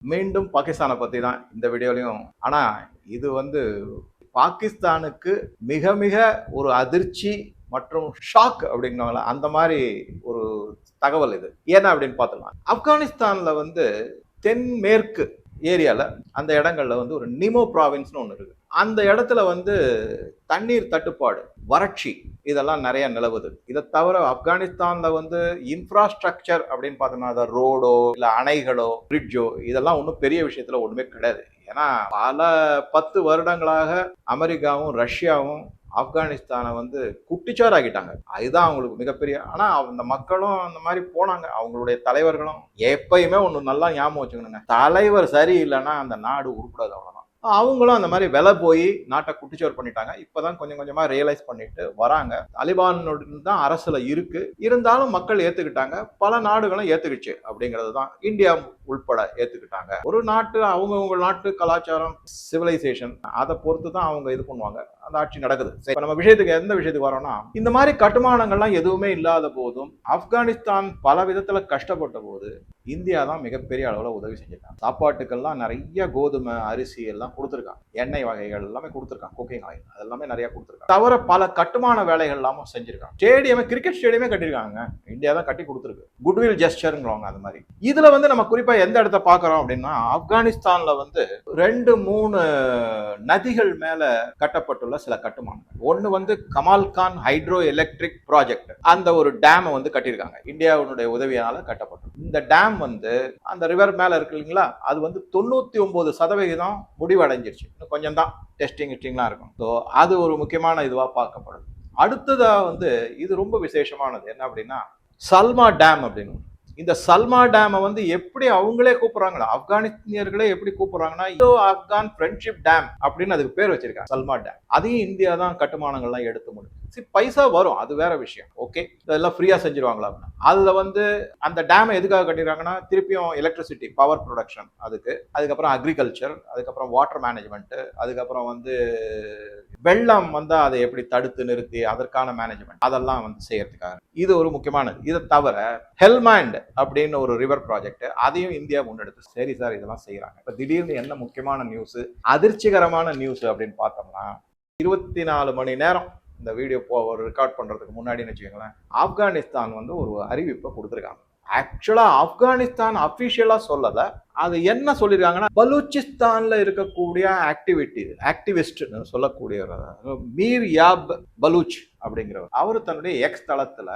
மீண்டும் பாகிஸ்தானை பற்றி தான் இந்த வீடியோலையும். ஆனால் இது வந்து பாகிஸ்தானுக்கு மிக மிக ஒரு அதிர்ச்சி மற்றும் ஷாக் அப்படிங்கிறவங்கள அந்த மாதிரி ஒரு தகவல் இது. ஏன்னா அப்படின்னு பார்த்தோம்னா ஆப்கானிஸ்தானில் வந்து தென்மேற்கு ஏரியாவில் அந்த இடங்களில் வந்து ஒரு நிமோ ப்ராவின்ஸ்னு ஒன்று இருக்குது அந்த இடத்துல வந்து தண்ணீர் தட்டுப்பாடு வறட்சி இதெல்லாம் நிறைய நிலவுது. இதை தவிர ஆப்கானிஸ்தானில் வந்து இன்ஃப்ராஸ்ட்ரக்சர் அப்படின்னு பார்த்தோம்னா அதை ரோடோ இல்லை அணைகளோ பிரிட்ஜோ இதெல்லாம் ஒன்றும் பெரிய விஷயத்தில் ஒன்றுமே கிடையாது. ஏன்னா பல பத்து வருடங்களாக அமெரிக்காவும் ரஷ்யாவும் ஆப்கானிஸ்தானை வந்து குட்டிச்சாராக்கிட்டாங்க. அதுதான் அவங்களுக்கு மிகப்பெரிய ஆனால் அந்த மக்களும் அந்த மாதிரி போனாங்க. அவங்களுடைய தலைவர்களும் எப்பயுமே ஒன்று நல்லா ஞாபகம் வச்சுக்கணுங்க. தலைவர் சரியில்லைன்னா அந்த நாடு உருப்படாது அவ்வளோதான் அவங்களும் அந்த மாதிரி விலை போய் நாட்டை குட்டிச்சோர் பண்ணிட்டாங்க. இப்பதான் கொஞ்சம் கொஞ்சமாக ரியலைஸ் பண்ணிட்டு வராங்க. தாலிபானோட தான் அரசில் இருக்கு. இருந்தாலும் மக்கள் ஏற்றுக்கிட்டாங்க பல நாடுகளும் ஏற்றுக்கிச்சு அப்படிங்கிறது தான் இந்தியா உள்பட ஏற்றுக்கிட்டாங்க ஒரு நாட்டு அவங்கவுங்க நாட்டு கலாச்சாரம் சிவிலைசேஷன் அதை பொறுத்து தான் அவங்க இது பண்ணுவாங்க. அந்த ஆட்சி நடக்குது. சரி, நம்ம விஷயத்துக்கு எந்த விஷயத்துக்கு வரோம்னா இந்த மாதிரி கட்டுமானங்கள்லாம் எதுவுமே இல்லாத போதும் ஆப்கானிஸ்தான் பல விதத்துல கஷ்டப்பட்ட போது இந்தியா தான் மிகப்பெரிய அளவில் உதவி செஞ்சிருக்காங்க. சாப்பாட்டுக்கெல்லாம் நிறைய கோதுமை அரிசி எல்லாம் கொடுத்துருக்காங்க. எண்ணெய் வகைகள் எல்லாமே கொடுத்துருக்காங்க. குக்கிங் ஆயில் அதெல்லாமே நிறைய கொடுத்துருக்காங்க. தவிர பல கட்டுமான வேலைகள் எல்லாமும் செஞ்சிருக்காங்க. ஸ்டேடியமே கிரிக்கெட் ஸ்டேடியமே கட்டியிருக்காங்க. இந்தியா தான் கட்டி கொடுத்துருக்கு. குட்வில் ஜெஸ்டருங்கிறவங்க அந்த மாதிரி. இதுல வந்து நம்ம குறிப்பா எந்த இடத்த பாக்குறோம் அப்படின்னா ஆப்கானிஸ்தான்ல வந்து ரெண்டு மூணு நதிகள் மேல கட்டப்பட்டுள்ள சில கட்டுமானங்கள். ஒன்னு வந்து கமால்கான் ஹைட்ரோ எலக்ட்ரிக் ப்ராஜெக்ட். அந்த ஒரு டேமை வந்து கட்டியிருக்காங்க. இந்தியாவுடைய உதவியால கட்டப்பட்டது. இந்த டேம் வந்து அந்த ரிவர் மேல இருக்கு இல்லைங்களா? அது வந்து தொண்ணூற்றி ஒன்பது சதவிகிதம் முடிவடைஞ்சிருச்சு. இன்னும் கொஞ்சம் தான் டெஸ்டிங் கிஸ்டிங்லாம் இருக்கும். ஸோ அது ஒரு முக்கியமான இதுவாக பார்க்கப்படுது. அடுத்ததாக வந்து இது ரொம்ப விசேஷமானது. என்ன அப்படின்னா சல்மா டேம் அப்படின்னு இந்த சல்மா டேமை வந்து எப்படி அவங்களே கூப்பிடுறாங்களா? ஆப்கானிஸ்தியர்களே எப்படி கூப்பிடுறாங்கன்னா இந்தோ ஆப்கான் ஃப்ரெண்ட்ஷிப் டேம் அப்படின்னு அதுக்கு பேர் வச்சிருக்காங்க சல்மா டேம். அதையும் இந்தியா தான் கட்டுமானங்கள்லாம் எடுத்து முடியும் சரி பைசா வரும் அது வேற விஷயம். ஓகே இதெல்லாம் ஃப்ரீயா செஞ்சிருவாங்களா? அப்படின்னா அதுல வந்து அந்த டேமை எதுக்காக கட்டிடுறாங்கன்னா திருப்பியும் எலக்ட்ரிசிட்டி பவர் ப்ரொடக்ஷன் அதுக்கு. அதுக்கப்புறம் அக்ரிகல்ச்சர் அதுக்கப்புறம் வாட்டர் மேனேஜ்மெண்ட் அதுக்கப்புறம் வந்து வெள்ளம் வந்து அதை எப்படி தடுத்து நிறுத்தி அதற்கான மேனேஜ்மெண்ட் அதெல்லாம் வந்து செய்யறதுக்காக. இது ஒரு முக்கியமானது. இதை தவிர ஹெல்மாண்ட் அப்படின்னு ஒரு ரிவர் ப்ராஜெக்ட் அதையும் இந்தியா முன்னெடுத்து. சரி சார் இதெல்லாம் செய்யறாங்க இப்ப திடீர்னு என்ன முக்கியமான நியூஸ் அதிர்ச்சிகரமான நியூஸ் அப்படின்னு பார்த்தோம்னா இருபத்தி நாலு மணி நேரம் இந்த வீடியோ போ ஒரு ரெக்கார்ட் பண்ணுறதுக்கு முன்னாடின்னு வச்சுக்கோங்களேன் ஆப்கானிஸ்தான் வந்து ஒரு அறிவிப்பை கொடுத்துருக்காங்க. ஆக்சுவலாக ஆப்கானிஸ்தான் அஃபிஷியலாக சொல்லலை. அது என்ன சொல்லியிருக்காங்கன்னா பலூச்சிஸ்தானில் இருக்கக்கூடிய ஆக்டிவிட்டி ஆக்டிவிஸ்ட்னு சொல்லக்கூடியவர் மீர் யாப் பலூச் அப்படிங்கிறவர். அவர் தன்னுடைய எக்ஸ் தளத்தில்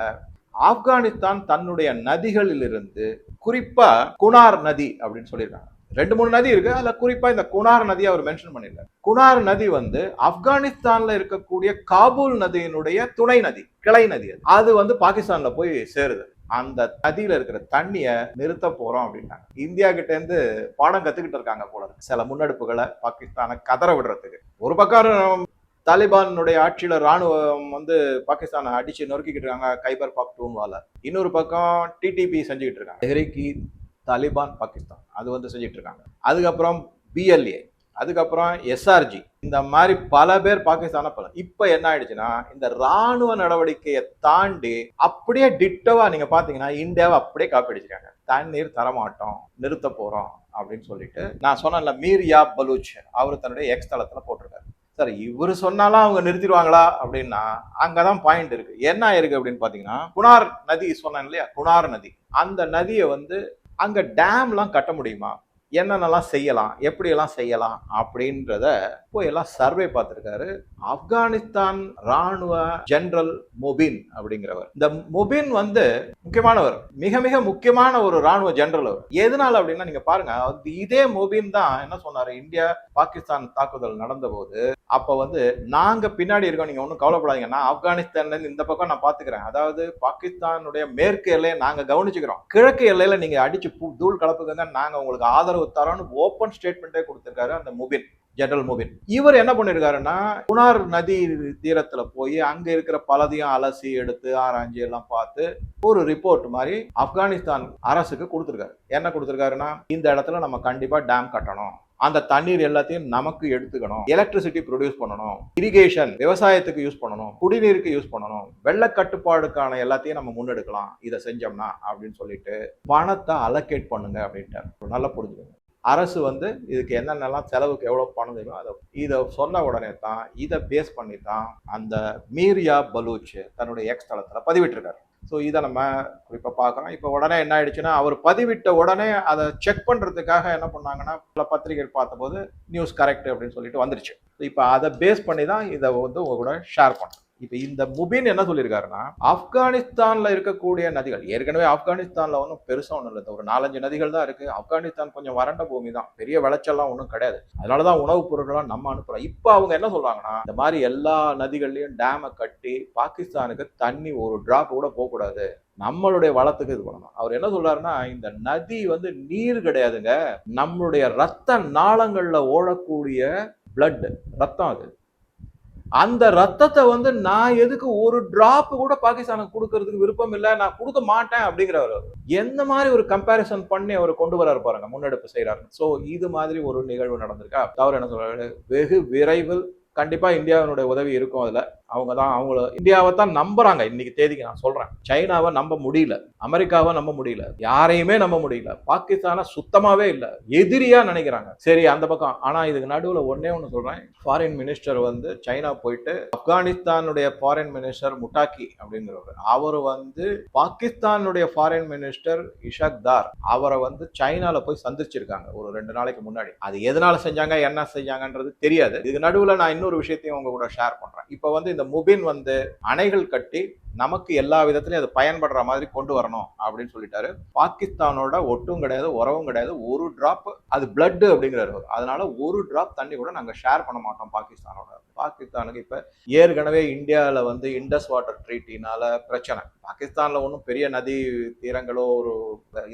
ஆப்கானிஸ்தான் தன்னுடைய நதிகளிலிருந்து குறிப்பாக குனார் நதி அப்படின்னு சொல்லியிருக்காங்க. ரெண்டு மூணு நதி இருக்கு. அதுல குறிப்பா இந்த குனார் நதியை அவர் மென்ஷன் பண்ணிருக்காரு குனார் நதி வந்து ஆப்கானிஸ்தான்ல இருக்கக்கூடிய காபூல் நதியினுடைய துணை நதி கிளை நதி அது. அது வந்து பாகிஸ்தான்ல போய் சேருது. அந்த நதியில இருக்கிற தண்ணிய நிறுத்த போறோம் அப்படின்னாங்க. இந்தியா கிட்ட இருந்து பாடம் கத்துக்கிட்டு இருக்காங்க போல சில முன்னெடுப்புகளை பாகிஸ்தானை கதற விடுறதுக்கு. ஒரு பக்கம் தாலிபானுடைய ஆட்சியில ராணுவம் வந்து பாகிஸ்தானை அடிச்சு நொறுக்கிக்கிட்டு இருக்காங்க கைபர் பாக் பாக்டூன்வால. இன்னொரு பக்கம் டிடிபி செஞ்சுக்கிட்டு இருக்காங்க. தெஹ்ரிக் தாலிபான் பாகிஸ்தான். அது வந்து செஞ்சுட்டு இருக்காங்க அதுக்கப்புறம் பிஎல்ஏ அதுக்கப்புறம் எஸ்ஆர்ஜி இந்த மாதிரி பல பேர் பாகிஸ்தான பல. இப்ப என்ன ஆயிடுச்சுன்னா இந்த ராணுவ நடவடிக்கையை தாண்டி அப்படியே டிட்டவா நீங்க பாத்தீங்கன்னா இந்தியாவை அப்படியே காப்பி அடிச்சிருக்காங்க தண்ணீர் தரமாட்டோம் நிறுத்த போறோம் அப்படின்னு சொல்லிட்டு நான் சொன்னேன்ல மீரியா பலூச் அவர் தன்னுடைய எக்ஸ் தளத்துல போட்டிருக்காரு. சார் இவர் சொன்னாலும் அவங்க நிறுத்திடுவாங்களா அப்படின்னா அங்கதான் பாயிண்ட் இருக்கு. என்ன இருக்கு அப்படின்னு பாத்தீங்கன்னா குணார் நதி சொன்னேன் இல்லையா? குணார் நதி. அந்த நதியை வந்து அங்க டேம்லாம் கட்ட முடியுமா? என்னென்னலாம் செய்யலாம் எப்படியெல்லாம் செய்யலாம் அப்படின்றத போய் எல்லாம் சர்வே பார்த்துருக்காரு. ஆப்கானிஸ்தான் ராணுவ ஜெனரல் மொபின் அப்படிங்கிறவர். இந்த மொபின் வந்து முக்கியமானவர் மிக மிக முக்கியமான ஒரு ராணுவ ஜெனரல் அவர். எதனால அப்படின்னா நீங்க பாருங்க இதே மொபின் தான் என்ன சொன்னாரு இந்தியா பாகிஸ்தான் தாக்குதல் நடந்த போது அப்ப வந்து நாங்க பின்னாடி இருக்கோம் நீங்க ஒன்றும் கவலைப்படாதீங்க நான் ஆப்கானிஸ்தான்ல இருந்து இந்த பக்கம் நான் பாத்துக்கிறேன் அதாவது பாகிஸ்தானுடைய மேற்கு எல்லையை நாங்க கவனிச்சுக்கிறோம். கிழக்கு எல்லையில நீங்க அடிச்சு தூள் கலப்புங்க நாங்க உங்களுக்கு ஆதரவு தரோன்னு ஓப்பன் ஸ்டேட்மெண்ட்டே கொடுத்துருக்காரு அந்த முபின் ஜெனரல் முபின் இவர் என்ன பண்ணிருக்காருன்னா குணார் நதி தீரத்துல போய் அங்க இருக்கிற பலதையும் அலசி எடுத்து ஆராய்ஞ்சி எல்லாம் பார்த்து ஒரு ரிப்போர்ட் மாதிரி ஆப்கானிஸ்தான் அரசுக்கு கொடுத்துருக்காரு. என்ன கொடுத்துருக்காருன்னா இந்த இடத்துல நம்ம கண்டிப்பா டேம் கட்டணும். அந்த தண்ணீர் எல்லாத்தையும் நமக்கு எடுத்துக்கணும். எலக்ட்ரிசிட்டி ப்ரொடியூஸ் பண்ணணும். இரிகேஷன் விவசாயத்துக்கு யூஸ் பண்ணணும். குடிநீருக்கு யூஸ் பண்ணணும். வெள்ள கட்டுப்பாடுக்கான எல்லாத்தையும் நம்ம முன்னெடுக்கலாம். இதை செஞ்சோம்னா அப்படின்னு சொல்லிட்டு பணத்தை அலோகேட் பண்ணுங்க அப்படின்ட்டு நல்லா புரிஞ்சுக்கோங்க. அரசு வந்து இதுக்கு என்னென்னலாம் செலவுக்கு எவ்வளோ பணம் தெரியும் அதை இதை சொன்ன உடனே தான் இதை பேஸ் பண்ணி தான் அந்த மீரியா பலூச் தன்னுடைய எக்ஸ் தளத்தில் பதிவிட்டிருக்காரு. ஸோ இதை நம்ம இப்போ பார்க்குறோம் இப்போ உடனே என்ன ஆயிடுச்சுன்னா அவர் பதிவிட்ட உடனே அதை செக் பண்ணுறதுக்காக என்ன பண்ணாங்கன்னா பல பத்திரிகைகள் பார்த்தபோது நியூஸ் கரெக்ட் அப்படின்னு சொல்லிட்டு வந்துருச்சு. இப்போ அதை பேஸ் பண்ணி தான் இதை வந்து உங்க கூட ஷேர் பண்ணுறேன் இப்போ இந்த முபின் என்ன சொல்லியிருக்காருன்னா ஆப்கானிஸ்தான்ல இருக்கக்கூடிய நதிகள் ஏற்கனவே ஆப்கானிஸ்தான்ல ஒன்றும் பெருசா ஒன்றும் இல்லை. ஒரு நாலஞ்சு நதிகள் தான் இருக்கு. ஆப்கானிஸ்தான் கொஞ்சம் வறண்ட பூமி தான். பெரிய விளைச்சல்லாம் ஒன்றும் கிடையாது. அதனாலதான் உணவுப் பொருட்கள்லாம் நம்ம அனுப்புறோம். இப்போ அவங்க என்ன சொல்றாங்கன்னா இந்த மாதிரி எல்லா நதிகள்லயும் டேமை கட்டி பாகிஸ்தானுக்கு தண்ணி ஒரு டிராப் கூட போகக்கூடாது நம்மளுடைய வளத்துக்கு இது பண்ணணும். அவர் என்ன சொல்றாருன்னா இந்த நதி வந்து நீர் கிடையாதுங்க. நம்மளுடைய ரத்த நாளங்கள்ல ஓடக்கூடிய பிளட் ரத்தம் அது. அந்த ரத்தத்தை வந்து நான் எதுக்கு ஒரு டிராப் கூட பாகிஸ்தானுக்கு கொடுக்கறதுக்கு விருப்பம் இல்லை நான் கொடுக்க மாட்டேன் அப்படிங்கிறவர். அவர். எந்த மாதிரி ஒரு கம்பேரிசன் பண்ணி அவர் கொண்டு வராரு பாருங்க முன்னெடுப்பு செய்யறாரு சோ இது மாதிரி ஒரு நிகழ்வு நடந்திருக்கா? தவறு என்ன சொல்றாரு? வெகு விரைவில் கண்டிப்பா இந்தியாவினுடைய உதவி இருக்கும் அதுல. அவங்க தான் அவங்கள இந்தியாவை தான் நம்புறாங்க. இன்னைக்கு தேதிக்கு நான் சொல்றேன். சைனாவை நம்ப முடியல. அமெரிக்காவை நம்ப முடியல. யாரையுமே நம்ப முடியல. பாகிஸ்தானை சுத்தமாவே இல்லை. எதிரியா நினைக்கிறாங்க. சரி அந்த பக்கம். ஆனா இதுக்கு நடுவில் ஒன்னே ஒன்று சொல்றேன். ஃபாரின் மினிஸ்டர் வந்து சைனா போயிட்டு ஆப்கானிஸ்தானுடைய ஃபாரின் மினிஸ்டர் முட்டாக்கி அப்படிங்கிறவர். அவர் வந்து பாகிஸ்தானுடைய ஃபாரின் மினிஸ்டர் இஷாக் தார். அவரை வந்து சைனால போய் சந்திச்சிருக்காங்க ஒரு ரெண்டு நாளைக்கு முன்னாடி. அது எதனால செஞ்சாங்க என்ன செஞ்சாங்கன்றது தெரியாது. இதுக்கு நடுவில் நான் இன்னொரு விஷயத்தையும் உங்க கூட ஷேர் பண்றேன். இப்போ வந்து இந்த முபின் வந்து அணைகள் கட்டி நமக்கு எல்லா விதத்திலையும் அது பயன்படுற மாதிரி கொண்டு வரணும் அப்படின்னு சொல்லிட்டாரு. பாகிஸ்தானோட ஒட்டும் கிடையாது உறவும் கிடையாது. ஒரு டிராப் அது பிளட் அப்படிங்கிறாரு அதனால ஒரு டிராப் தண்ணி கூட நாங்கள் ஷேர் பண்ண மாட்டோம் பாகிஸ்தானோட. பாகிஸ்தானுக்கு இப்ப ஏற்கனவே இந்தியாவில் வந்து இண்டஸ் வாட்டர் ட்ரீட்டினால பிரச்சனை. பாகிஸ்தான்ல ஒன்றும் பெரிய நதி தீரங்களோ ஒரு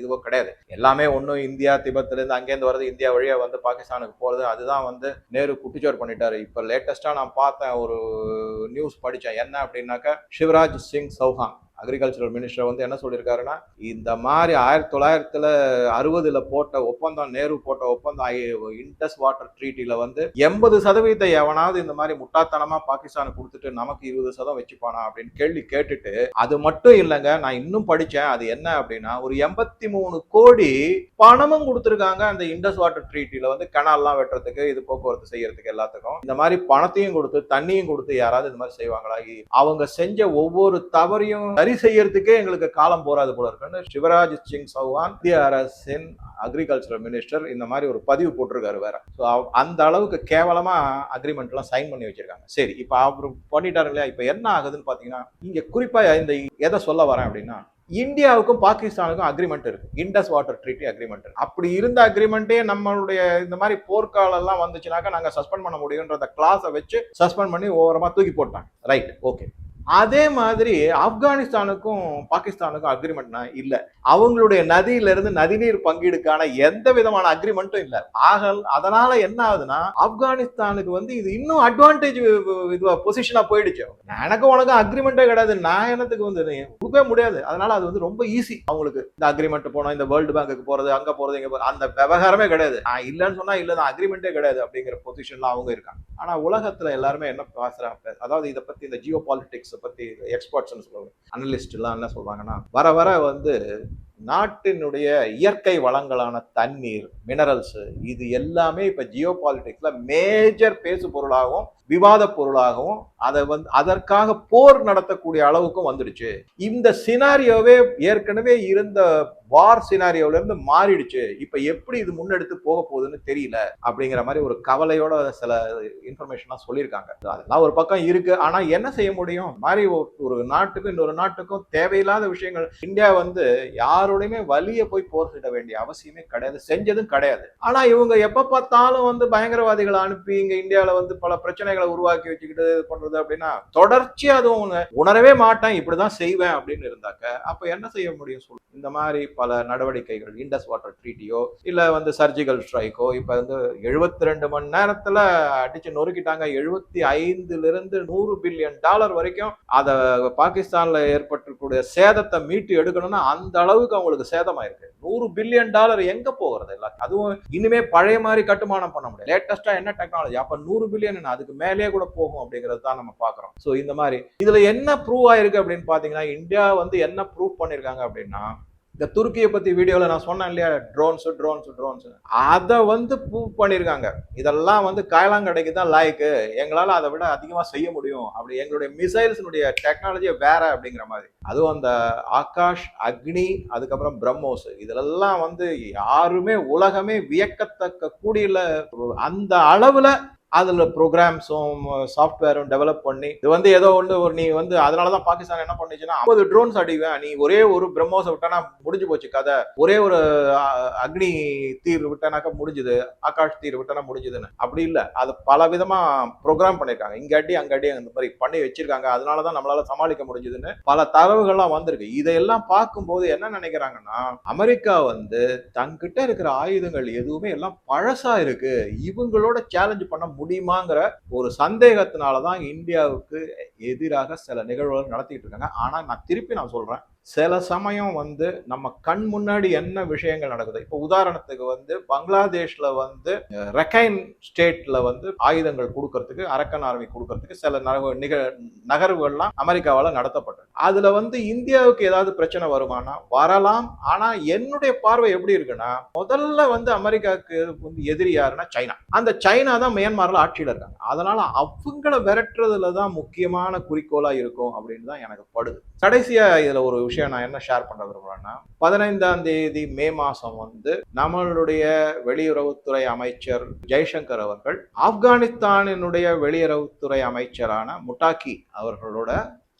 இதுவோ கிடையாது. எல்லாமே ஒன்றும் இந்தியா திபத்துலேருந்து அங்கேருந்து வர்றது இந்தியா வழியாக வந்து பாகிஸ்தானுக்கு போகிறது அதுதான் வந்து நேரு குட்டிச்சோர் பண்ணிட்டாரு. இப்போ லேட்டஸ்ட்டாக நான் பார்த்தேன் ஒரு நியூஸ் படித்தேன் என்ன அப்படின்னாக்கா சிவராஜ் சிங் சௌஹான் அக்ரிகல்ச்சரல் மினிஸ்டர் வந்து என்ன சொல்லியிருக்காருன்னா இந்த மாதிரி ஆயிரத்தி தொள்ளாயிரத்துல அறுபதுல போட்ட ஒப்பந்தம் நேரு போட்ட ஒப்பந்தம் இண்டஸ் வாட்டர் ட்ரீட்டில வந்து எண்பது சதவீதத்தை எவனாவது இந்த மாதிரி முட்டாத்தனமா பாகிஸ்தானுக்கு கொடுத்துட்டு நமக்கு இருபது சதம் வச்சுப்பானா அப்படின்னு கேள்வி கேட்டுட்டு அது மட்டும் இல்லைங்க நான் இன்னும் படிச்சேன் அது என்ன அப்படின்னா ஒரு எண்பத்தி மூணு கோடி பணமும் கொடுத்துருக்காங்க அந்த இண்டஸ் வாட்டர் ட்ரீட்டில வந்து கனால்லாம் வெட்டுறதுக்கு இது போக்குவரத்து செய்யறதுக்கு எல்லாத்துக்கும். இந்த மாதிரி பணத்தையும் கொடுத்து தண்ணியும் கொடுத்து யாராவது இந்த மாதிரி செய்வாங்களா? அவங்க செஞ்ச ஒவ்வொரு தவறையும் சரி செய்யறதுக்கே எங்களுக்கு காலம் போறாது போல இருக்குன்னு சிவராஜ் சிங் சௌஹான் இந்திய அரசின் அக்ரிகல்ச்சர் மினிஸ்டர் இந்த மாதிரி ஒரு பதிவு போட்டிருக்காரு வேற. ஸோ அந்த அளவுக்கு கேவலமா அக்ரிமெண்ட் எல்லாம் சைன் பண்ணி வச்சிருக்காங்க. சரி இப்போ அவர் பண்ணிட்டாரு இல்லையா? இப்போ என்ன ஆகுதுன்னு பாத்தீங்கன்னா இங்க குறிப்பா இந்த எதை சொல்ல வரேன் அப்படின்னா இந்தியாவுக்கும் பாகிஸ்தானுக்கும் அக்ரிமெண்ட் இருக்கு. இண்டஸ் வாட்டர் ட்ரீட்டி அக்ரிமெண்ட் இருக்கு. அப்படி இருந்த அக்ரிமெண்ட்டே நம்மளுடைய இந்த மாதிரி போர்க்காலெல்லாம் வந்துச்சுனாக்கா நாங்க சஸ்பெண்ட் பண்ண முடியுன்ற கிளாஸை வச்சு சஸ்பெண்ட் பண்ணி ஓரமா தூக்கி போட்டாங்க. ரைட் ஓகே அதே மாதிரி ஆப்கானிஸ்தானுக்கும் பாகிஸ்தானுக்கும் அக்ரிமெண்ட்னா இல்லை. அவங்களுடைய நதியிலிருந்து நதிநீர் பங்கீடுக்கான எந்த விதமான அக்ரிமெண்ட்டும் இல்லை. ஆக அதனால என்ன ஆகுதுன்னா ஆப்கானிஸ்தானுக்கு வந்து இது இன்னும் அட்வான்டேஜ் இதுவா பொசிஷனா போயிடுச்சு. எனக்கு உனக்கும் அக்ரிமெண்ட்டே கிடையாது. நான் என்னத்துக்கு வந்து கொடுக்கவே முடியாது. அதனால அது வந்து ரொம்ப ஈஸி அவங்களுக்கு இந்த அக்ரிமெண்ட் போனோம் இந்த வேர்ல்டு பேங்க்குக்கு போறது அங்க போறது இங்க போறது அந்த விவகாரமே கிடையாது. நான் இல்லைன்னு சொன்னா இல்லை அக்ரிமெண்ட்டே கிடையாது அப்படிங்கிற பொசிஷன்ல அவங்க இருக்காங்க. ஆனா உலகத்துல எல்லாருமே என்ன பேசுகிறாங்க அதாவது இதை பத்தி இந்த ஜியோ பாலிடிக்ஸ் பத்தி எக்ஸ்பர்ட்ஸ்னு சொல்லுவாங்க. அனலிஸ்ட் எல்லாம் என்ன சொல்றாங்கன்னா வர வர வந்து நாட்டினுடைய இயற்கை வளங்களான தண்ணீர் மினரல்ஸ் இது எல்லாமே இப்ப ஜியோ பாலிடிக்ஸ்ல மேஜர் பேசு பொருளாகவும் விவாத பொருளாகவும் அதை வந்து அதற்காக போர் நடத்தக்கூடிய அளவுக்கும் வந்துடுச்சு. இந்த சினாரியோவே ஏற்கனவே இருந்த வார் சினாரியோல இருந்து மாறிடுச்சு. இப்ப எப்படி இது முன்னெடுத்து போக போகுதுன்னு தெரியல அப்படிங்கிற மாதிரி ஒரு கவலையோட சில இன்ஃபர்மேஷன்லாம் சொல்லியிருக்காங்க. அதெல்லாம் ஒரு பக்கம் இருக்கு. ஆனா என்ன செய்ய முடியும்? மாதிரி ஒரு- ஒரு நாட்டுக்கும் இன்னொரு நாட்டுக்கும் தேவையில்லாத விஷயங்கள். இந்தியா வந்து யாரோடையுமே வலிய போய் போர் செய்ய வேண்டிய அவசியமே கிடையாது. செஞ்சதும் கிடையாது. ஆனா இவங்க எப்ப பார்த்தாலும் வந்து பயங்கரவாதிகளை அனுப்பி இங்க இந்தியாவில வந்து பல பிரச்சனைகளை உருவாக்கி வச்சுக்கிட்டு இது பண்றது அப்படின்னா தொடர்ச்சியா அதுவும் உணரவே மாட்டேன் இப்படிதான் செய்வேன் அப்படின்னு இருந்தாக்க அப்ப என்ன செய்ய முடியும் சொல்லு இந்த மாதிரி பல நடவடிக்கைகள் இண்டஸ் வாட்டர் ட்ரீட்டியோ இல்லை வந்து சர்ஜிக்கல் ஸ்ட்ரைக்கோ இப்போ வந்து எழுபத்தி ரெண்டு மணி நேரத்தில் அடிச்சு நொறுக்கிட்டாங்க. எழுபத்தி ஐந்துலேருந்து நூறு பில்லியன் டாலர் வரைக்கும் அதை பாகிஸ்தானில் ஏற்பட்டிருக்கக்கூடிய சேதத்தை மீட்டு எடுக்கணும்னா அந்த அளவுக்கு அவங்களுக்கு சேதமாயிருக்கு. நூறு பில்லியன் டாலர் எங்கே போகிறது எல்லாத்தையும் அதுவும் இனிமே பழைய மாதிரி கட்டுமானம் பண்ண முடியாது. லேட்டஸ்ட்டாக என்ன டெக்னாலஜி அப்போ நூறு பில்லியன் அதுக்கு மேலேயே கூட போகும் அப்படிங்கிறது தான் நம்ம பார்க்குறோம். ஸோ இந்த மாதிரி இதில் என்ன ப்ரூவ் ஆயிருக்கு அப்படின்னு பார்த்தீங்கன்னா இந்தியா வந்து என்ன ப்ரூவ் பண்ணியிருக்காங்க அப்படின்னா இந்த துருக்கியை பற்றி வீடியோவில் நான் சொன்னேன் இல்லையா? ட்ரோன்ஸு ட்ரோன்ஸு ட்ரோன்ஸு அதை வந்து ப்ரூவ் பண்ணியிருக்காங்க இதெல்லாம் வந்து காயலாங்கடைக்கு தான் லாய்க்கு. எங்களால் அதை விட அதிகமாக செய்ய முடியும். அப்படி எங்களுடைய மிசைல்ஸினுடைய டெக்னாலஜியை வேற அப்படிங்கிற மாதிரி. அதுவும் அந்த ஆகாஷ் அக்னி அதுக்கப்புறம் பிரம்மோஸ். இதிலெல்லாம் வந்து யாருமே உலகமே வியக்கத்தக்க கூடிய அந்த அளவில் அதில் ப்ரோக்ராம்ஸும் சாஃப்ட்வேரும் டெவலப் பண்ணி இது வந்து ஏதோ ஒன்று ஒரு நீ வந்து அதனால தான் பாகிஸ்தான் என்ன பண்ணுச்சுன்னா ஐம்பது ட்ரோன்ஸ் அடிவேன் நீ ஒரே ஒரு பிரம்மோஸை விட்டானா முடிஞ்சு போச்சு கதை. ஒரே ஒரு அக்னி தீர் விட்டானாக்கா முடிஞ்சுது ஆகாஷ் தீர் விட்டானா முடிஞ்சுதுன்னு. அப்படி இல்லை. அது பல விதமாக ப்ரோக்ராம் பண்ணியிருக்காங்க இங்காட்டி அங்காட்டி அந்த மாதிரி பண்ணி வச்சிருக்காங்க. அதனால தான் நம்மளால சமாளிக்க முடிஞ்சுதுன்னு பல தரவுகள்லாம் வந்திருக்கு. இதையெல்லாம் பார்க்கும்போது என்ன நினைக்கிறாங்கன்னா அமெரிக்கா வந்து தங்கிட்ட இருக்கிற ஆயுதங்கள் எதுவுமே எல்லாம் பழசா இருக்கு. இவங்களோட சேலஞ்சு பண்ண முடியுமாங்கிற ஒரு சந்தேகத்தினால தான் இந்தியாவுக்கு எதிராக சில நிகழ்வுகள் நடத்திட்டு இருக்காங்க. ஆனால் நான் திருப்பி நான் சொல்கிறேன் சில சமயம் வந்து நம்ம கண் முன்னாடி என்ன விஷயங்கள் நடக்குது இப்போ உதாரணத்துக்கு வந்து பங்களாதேஷில் வந்து ரெக்கைன் ஸ்டேட்டில் வந்து ஆயுதங்கள் கொடுக்கறதுக்கு அரக்கன் ஆர்மி கொடுக்கறதுக்கு சில நிக நகர்வுகள்லாம் அமெரிக்காவால் நடத்தப்பட்டது. அதில் வந்து இந்தியாவுக்கு ஏதாவது பிரச்சனை வருமானா? வரலாம். ஆனால் என்னுடைய பார்வை எப்படி இருக்குன்னா முதல்ல வந்து அமெரிக்காவுக்கு வந்து எதிரி யாருன்னா சைனா. அந்த சைனா தான் மியான்மர்ல ஆட்சியில் இருக்காங்க. அதனால் அவங்கள விரட்டுறதுல தான் முக்கியமான குறிக்கோளாக இருக்கும் அப்படின்னு தான் எனக்கு படுது. கடைசியாக இதில் ஒரு விஷயம் நான் என்ன ஷேர் பண்ண விரும்புகிறேன்னா பதினைந்தாம் தேதி மே மாதம் வந்து நம்மளுடைய வெளியுறவுத்துறை அமைச்சர் ஜெய்சங்கர் அவர்கள் ஆப்கானிஸ்தானினுடைய வெளியுறவுத்துறை அமைச்சரான முட்டாக்கி அவர்களோட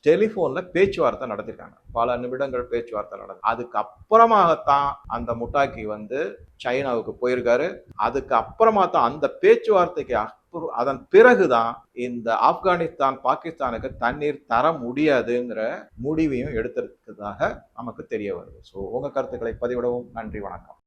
டெலிஃபோனில் பேச்சுவார்த்தை நடத்திருக்காங்க. பல நிமிடங்கள் பேச்சுவார்த்தை நடந்து அதுக்கு அப்புறமாகத்தான் அந்த முட்டாக்கி வந்து சைனாவுக்கு போயிருக்காரு. அதுக்கு அப்புறமா தான் அந்த பேச்சுவார்த்தைக்கு அப்புறம் அதன் பிறகுதான் இந்த ஆப்கானிஸ்தான் பாகிஸ்தானுக்கு தண்ணீர் தர முடியாதுங்கிற முடிவையும் எடுத்திருக்கிறதாக நமக்கு தெரிய வருது. ஸோ உங்க கருத்துக்களை பதிவிடவும். நன்றி வணக்கம்.